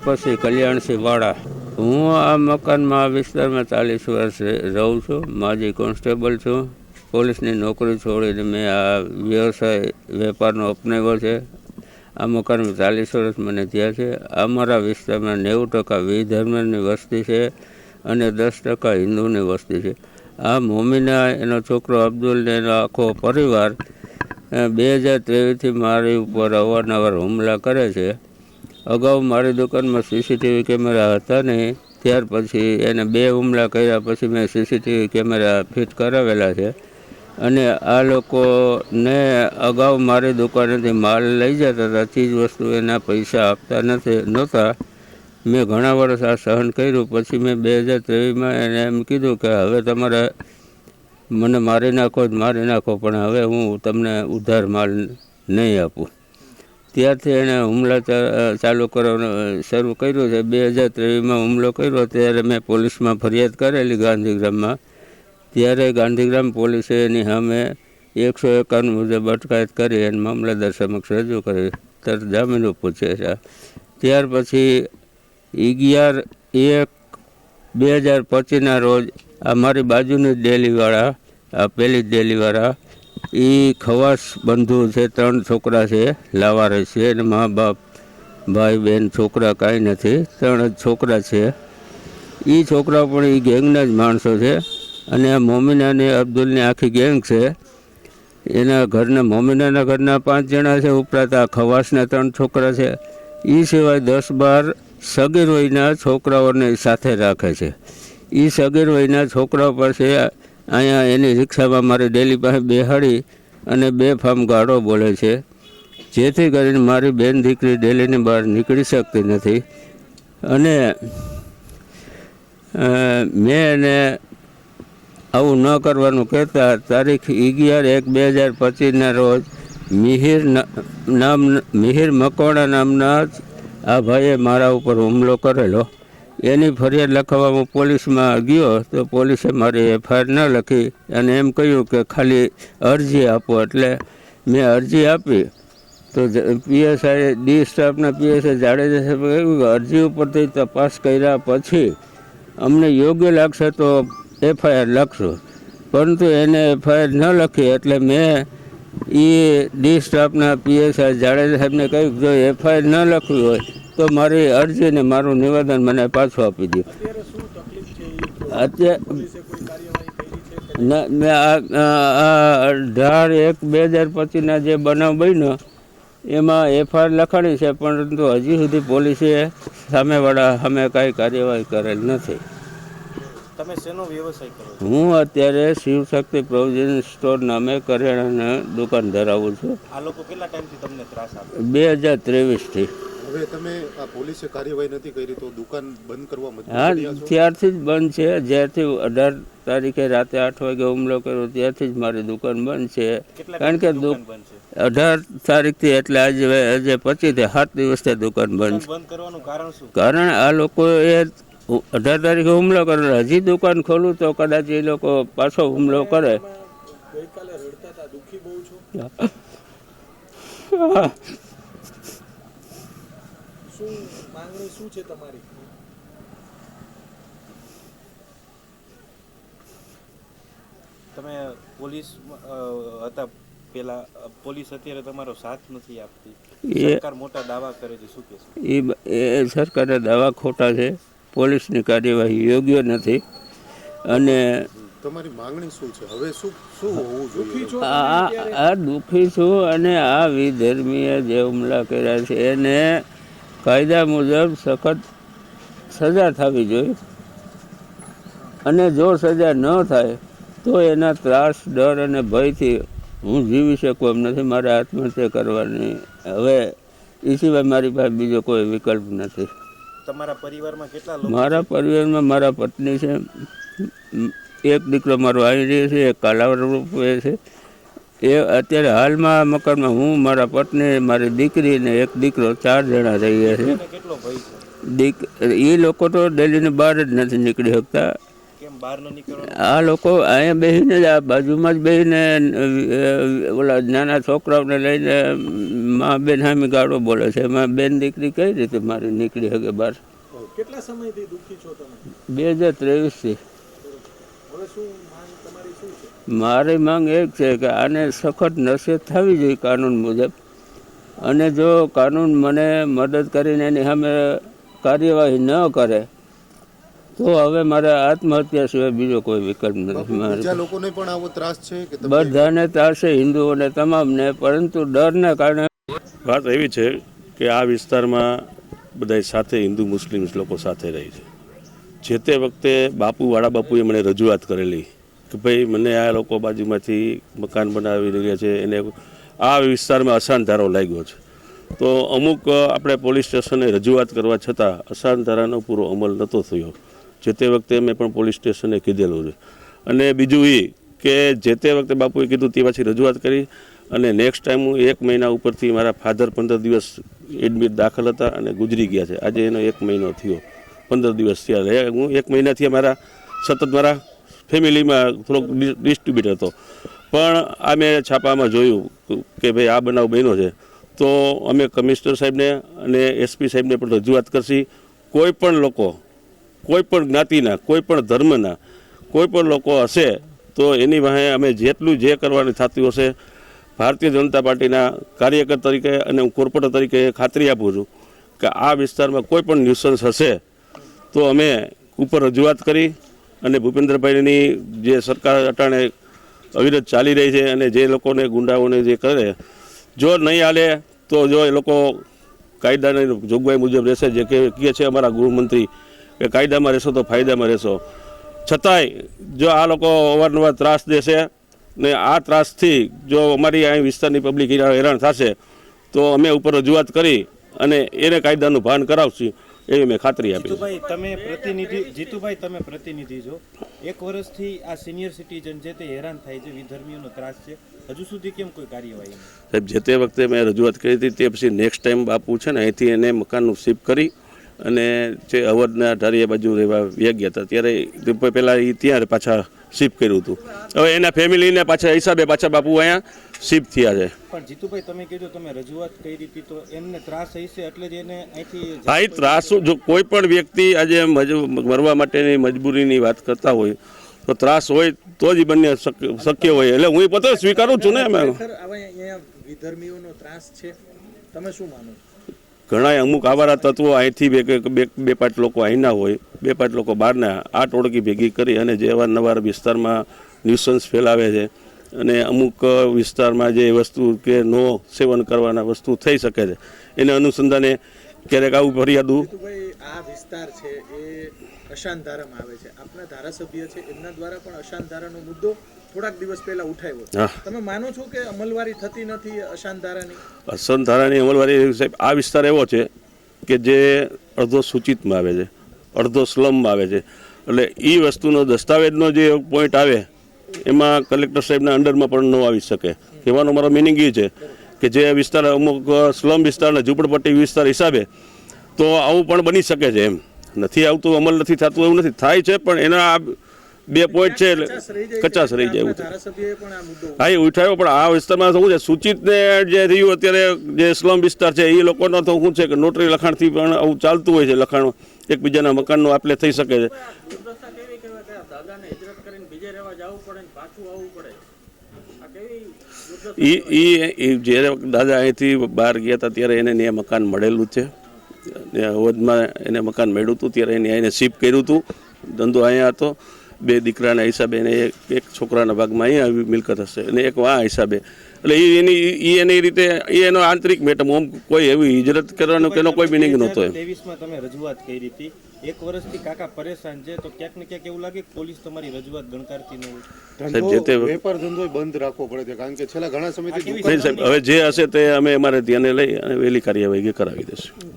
દીપકસિંહ કલ્યાણસિંહ વાળા. હું આ મકાનમાં આ વિસ્તારમાં ચાલીસ વર્ષ રહું છું, માજી કોન્સ્ટેબલ છું. પોલીસની નોકરી છોડીને મેં આ વ્યવસાય, વેપારનો અપનાવ્યો છે. આ મકાનમાં ચાલીસ વર્ષ મને થયા છે. અમારા વિસ્તારમાં નેવું ટકા વિધર્મની વસ્તી છે અને દસ ટકા હિન્દુની વસ્તી છે. આ મોમીના, એનો છોકરો અબ્દુલને એનો આખો પરિવાર બે હજાર ત્રેવીસથી મારી ઉપર અવારનવાર હુમલા કરે છે. અગાઉ મારી દુકાનમાં સીસીટીવી કેમેરા હતા નહીં ત્યાર પછી એને બે હુમલા કર્યા પછી મેં સીસીટીવી કેમેરા ફિટ કરાવેલા છે. અને આ લોકોને અગાઉ મારી દુકાનેથી માલ લઈ જતા હતા, ચીજ વસ્તુ એના પૈસા આપતા નથી, નહોતા. મેં ઘણા વર્ષ આ સહન કર્યું, પછી મેં બે હજાર ત્રેવીસમાં એને એમ કીધું કે હવે તમારે મને મારી નાખો જ મારી નાખો, પણ હવે હું તમને ઉધાર માલ નહીં આપું. ત્યારથી એણે હુમલા ચાલુ કરવાનો શરૂ કર્યું છે. બે હજાર ત્રેવીસમાં હુમલો કર્યો, ત્યારે મેં પોલીસમાં ફરિયાદ કરેલી ગાંધીગ્રામમાં. ત્યારે ગાંધીગ્રામ પોલીસે એની સામે એકસો એકાવન મુજબ અટકાયત કરી અને મામલતદાર સમક્ષ રજૂ કરી. તરત જામીન પૂછે છે. ત્યાર પછી અગિયાર એક બે હજાર પચીસના રોજ આ મારી બાજુની ડેલીવાળા, આ પહેલી ડેલીવાળા એ ખવાસ બંધુ છે, ત્રણ છોકરા છે, લાવારે છે અને મા બાપ, ભાઈ બહેન છોકરા કાંઈ નથી, ત્રણ જ છોકરા છે. એ છોકરા પણ એ ગેંગના જ માણસો છે અને આ મોમિના અબ્દુલની આખી ગેંગ છે. એના ઘરના, મોમિનાના ઘરના પાંચ જણા છે, ઉપરાંત આ ખવાસના ત્રણ છોકરા છે. એ સિવાય દસ બાર સગીર વયના છોકરાઓને સાથે રાખે છે. એ સગીર વયના છોકરાઓ પાસે અહીંયા એની રિક્ષામાં મારી ડેલી પાસે બેહાડી અને બે ફામ ગાળો બોલે છે. જેથી કરીને મારી બેન દીકરી ડેલીની બહાર નીકળી શકતી નથી. અને મેં એને આવું ન કરવાનું કહેતા તારીખ અગિયાર એક બે હજાર પચીસના રોજ મિહિર નામ, મિહિર મકવાણા નામના જ આ ભાઈએ મારા ઉપર હુમલો કરેલો. એની ફરિયાદ લખાવવા હું પોલીસમાં ગયો તો પોલીસે મારી એફઆઈઆર ન લખી અને એમ કહ્યું કે ખાલી અરજી આપો એટલે મેં અરજી આપી. તો પીએસઆઈ ડી સ્ટાફના પીએસઆઈ જાડેજા સાહેબે કહ્યું કે અરજી ઉપરથી તપાસ કર્યા પછી અમને યોગ્ય લાગશે તો એફઆઈઆર લખશું. પરંતુ એને એફઆઈઆર ન લખી એટલે મેં એ ડી સ્ટાફના પીએસઆઈ જાડેજા સાહેબને કહ્યું જો એફઆઈઆર ન લખવી હોય તો મારી અરજી ને મારું નિવેદન મને પાછું આપી દો અત્યારે મેં અઢાર એક બે હજાર પચીસના જે બનાવ બન્યો એમાં એફઆઈઆર લખાણી છે પરંતુ હજી સુધી પોલીસે સામેવાળા સામે કાંઈ કાર્યવાહી કરેલ નથી. તમે શેનો વ્યવસાય કરો હું અત્યારે શિવશક્તિ પ્રોવિઝન સ્ટોર નામે કરિયાણાની દુકાન ધરાવું છું. આ લોકો કેટલા ટાઈમથી તમને ત્રાસ આપે? બે હજાર ત્રેવીસથી. હવે તમે આ પોલીસે કાર્યવાહી નથી કરી તો દુકાન બંધ કરવા મજબૂર હા થયા છો? ત્યારથી જ બંધ છે. જ્યારથી અઢાર તારીખે રાતે આઠ વાગે હુમલો કર્યો ત્યારથી જ મારી દુકાન બંધ છે. કારણ કે અઢાર તારીખથી એટલે આજે આજે પચીસ સાત દિવસથી દુકાન બંધ દુકાન બંધ કરવાનું કારણ શું? કારણ આ લોકોએ અઢાર તારીખે હુમલો કરેલો. હજી દુકાન ખોલું તો કદાચ એ લોકો પાછો હુમલો કરે. ગઈકાલે રડતા હતા. દુઃખી બહુ છો? શું માંગણી શું છે તમારી? તમે પોલીસ હતા પેલા પોલીસ અત્યારે તમારો સાથ નથી આપતી. એ- સરકાર મોટા દાવા કરે છે શું કહેશો? એ એ સરકારના દાવા ખોટા છે. પોલીસની કાર્યવાહી યોગ્ય નથી. અને તમારી માંગણી શું છે? હવે શું શું હોવું જોઈએ? આ આ દુઃખી છું અને આ વિધર્મીએ જે હુમલા કર્યા છે એને કાયદા મુજબ સખત સજા થવી જોઈએ. અને જો સજા ન થાય તો એના ત્રાસ ડર અને ભયથી હું જીવી શકું એમ નથી. મારે આત્મહત્યા કરવાની હવે એ સિવાય મારી પાસે બીજો કોઈ વિકલ્પ નથી. તમારા પરિવારમાં કેટલા મારા પરિવારમાં મારા પત્ની છે. એક દીકરો મારો આવી રહ્યો છે એક કાલાવર રૂપે છે. એ અત્યારે હાલમાં મકાનમાં હું મારા પત્ની મારી દીકરી ને એક દીકરો ચાર જણા રહીએ છીએ. દીક એ લોકો તો ડેલીની બહાર જ નથી નીકળી શકતા. આ લોકો અહીંયા બેસીને જ આ બાજુમાં જ બેસીને ઓલા નાના છોકરાઓને લઈને મા બેન સામે ગાળો બોલે છે. એમાં બેન દીકરી કઈ રીતે મારી નીકળી શકે બહાર? કેટલા સમયથી દુઃખી છો તમે? બે હજાર ત્રેવીસથી. મારી માંગ એક છે કે આને સખત નસીહત થવી જોઈએ કાનૂન મુજબ. અને જો કાનૂન મને મદદ કરીને એની સામે કાર્યવાહી ન કરે તો હવે મારે આત્મહત્યા સિવાય બીજો કોઈ વિકલ્પ નથી. લોકોને પણ આવો ત્રાસ છે બધાને ત્રાસ છે હિન્દુઓને તમામને પરંતુ ડરને કારણે વાત એવી છે કે આ વિસ્તારમાં બધા સાથે હિન્દુ મુસ્લિમ લોકો સાથે રહી છે. જે તે વખતે બાપુ, વાળા બાપુએ મને રજૂઆત કરેલી કે ભાઈ, મને આ લોકો બાજુમાંથી મકાન બનાવી રહ્યા છે, એને આ વિસ્તારમાં ધારો લાગ્યો છે. તો અમુક આપણે પોલીસ સ્ટેશને રજૂઆત કરવા છતાં ધારાનો પૂરો અમલ નહોતો થયો. જે તે વખતે મેં પણ પોલીસ સ્ટેશને કીધેલું છે. અને બીજું એ કે જે તે વખતે બાપુએ કીધું તે પછી રજૂઆત કરી અને નેક્સ્ટ ટાઈમ હું એક મહિના ઉપરથી મારા ફાધર પંદર દિવસ એડમિટ દાખલ હતા અને ગુજરી ગયા છે. આજે એનો એક મહિનો થયો. પંદર દિવસ થયા હું એક મહિનાથી અમારા સતત મારા ફેમિલીમાં થોડોક ડિસ્ટ્રીબ્યુટ હતો. પણ આ મેં છાપામાં જોયું કે ભાઈ આ બનાવ બન્યો છે. તો અમે કમિશનર સાહેબને અને એસપી સાહેબને પણ રજૂઆત કરશી. કોઈ પણ લોકો, કોઈ પણ જ્ઞાતિના, કોઈ પણ ધર્મના, કોઈ પણ લોકો હશે તો એની વાહે અમે જેટલું જે કરવાનું થતું હશે, ભારતીય જનતા પાર્ટીના કાર્યકર તરીકે અને હું કોર્પોરેટર તરીકે ખાતરી આપું છું કે આ વિસ્તારમાં કોઈ પણ ન્યુસન્સ હશે તો અમે ઉપર રજૂઆત કરી અને ભૂપેન્દ્રભાઈની જે સરકાર અટાણે અવિરત ચાલી રહી છે અને જે લોકોને ગુંડાઓને જે કરે, જો નહીં હાલે તો જો એ લોકો કાયદાની જોગવાઈ મુજબ રહેશે. જે કહે છે અમારા ગૃહમંત્રી કે કાયદામાં રહેશો તો ફાયદામાં રહેશો. છતાંય જો આ લોકો અવારનવાર ત્રાસ દેશે ને આ ત્રાસથી જો અમારી અહીં વિસ્તારની પબ્લિક હેરાન થશે, તો અમે ઉપર રજૂઆત કરી અને એને કાયદાનું ભાન કરાવશું. એવી મેં ખાતરી આપી જીતુભાઈ તમે પ્રતિનિધિ જીતુભાઈ તમે પ્રતિનિધિ છો. એક વર્ષથી આ સિનિયર સિટીઝન છે તે હેરાન થાય છે વિધર્મીઓનો ત્રાસ છે. હજુ સુધી કેમ કોઈ કાર્યવાહી સાહેબ જે તે વખતે મેં રજૂઆત કરી હતી તે પછી નેક્સ્ટ ટાઈમ બાપુ છે ને અહીંથી એને મકાનનું શિફ્ટ કરી અને જે અવધના ઢારિયા બાજુ રહેવા વ્યા ગયા હતા. ત્યારે પહેલાં એ ત્યાં પાછા શિફ્ટ કર્યું હતું. હવે એના ફેમિલીને પાછા હિસાબે પાછા બાપુ અહીંયા શિફ્ટ થયા છે. પણ જીતુભાઈ તમે કીધું તમે રજૂઆત કરી હતી તો એમને ત્રાસ હશે એટલે જ એને અહીંથી હા એ ત્રાસ જો કોઈ પણ વ્યક્તિ આજે મરવા માટેની મજબૂરીની વાત કરતા હોય તો ત્રાસ હોય તો જ બંને શક- શક્ય હોય. એટલે હું પોતે સ્વીકારું છું ને અહીંયા વિધર્મીઓનો ત્રાસ છે. તમે શું માનો? ઘણા અમુક આવારા તત્વો અહીંથી બે બે બે પાંચ લોકો અહીંના હોય, બે પાંચ લોકો બહારના, આ ટોળકી ભેગી કરી અને જે અવારનવાર વિસ્તારમાં ન્યુસન્સ ફેલાવે છે અને અમુક વિસ્તારમાં જે વસ્તુ કે નો સેવન કરવાના વસ્તુ થઈ શકે છે. એને અનુસંધાને ક્યારેક આવું ફરિયાદું આ વિસ્તાર છે એ અશાંત ધારામાં આવે છે. આપણા ધારાસભ્ય છે, એમના દ્વારા પણ અશાંત ધારાનો મુદ્દો થોડાક દિવસ પહેલા ઉઠાવ્યો. તમે માનો છો કે અમલવારી થતી નથી અશાંત ધારાની? અશાંત ધારાની અમલવારી સાહેબ આ વિસ્તાર એવો છે કે જે અડધો સૂચિતમાં આવે છે અડધો સ્લમમાં આવે છે. એટલે એ વસ્તુનો દસ્તાવેજનો જે પોઈન્ટ આવે એમાં કલેક્ટર સાહેબના અંડરમાં પણ ન આવી શકે. કહેવાનો મારો મિનિંગ એ છે કે જે વિસ્તાર અમુક સ્લમ વિસ્તાર અને ઝૂંપડપટ્ટી વિસ્તાર હિસાબે તો આવું પણ બની શકે છે એમ. નથી આવતું અમલ નથી થતું એવું નથી. થાય છે પણ એના આ બે પોઈન્ટ છે એટલે કચાસ રહી જાય એવું આપના ધારાસભ્યએ પણ આ મુદ્દો હા એ ઉઠાવ્યો પણ આ વિસ્તારમાં શું છે? સૂચિતને જે રહ્યું અત્યારે જે સ્લમ વિસ્તાર છે એ લોકોનો તો શું છે કે નોટરી લખાણથી પણ આવું ચાલતું હોય છે લખાણ. એકબીજાના મકાનનું આપલે થઈ શકે છે. દુર્દશા કેવી કહેવાય કે આ દાદાને હિજરત કરીને બીજે રહેવા જવું પડે ને પાછું આવવું પડે? આ કેવી દુર્દશા એ એ એ જ્યારે દાદા અહીંથી બહાર ગયા હતા ત્યારે એને ત્યાં મકાન મળેલું છે. અવધમાં એને મકાન મળ્યું હતું ત્યારે એને એને શિફ્ટ કર્યું હતું. ધંધો અહીંયા હતો. બે દીકરાના હિસાબે એને એક એક છોકરાના ભાગમાં અહીંયા આવી મિલકત હશે અને એક આ હિસાબે. એટલે એ એની એ એની રીતે એ એનો આંતરિક મેટમ ઓમ કોઈ એવી હિજરત કરવાનો કે એનો કોઈ મિનિંગ નહોતો એમ. ત્રેવીસમાં તમે રજૂઆત કરી હતી. એક વર્ષથી કાકા પરેશાન છે તો ક્યાંક ને ક્યાંક એવું લાગે પોલીસ તમારી રજૂઆત ગણકારતી ન હોય. જે તે વેપાર ધંધો બંધ રાખવો પડે છે કારણ કે છેલ્લા ઘણા સમયથી હવે જે હશે તે અમે અમારે ધ્યાને લઈ અને વહેલી કાર્યવાહી કરાવી દઈશું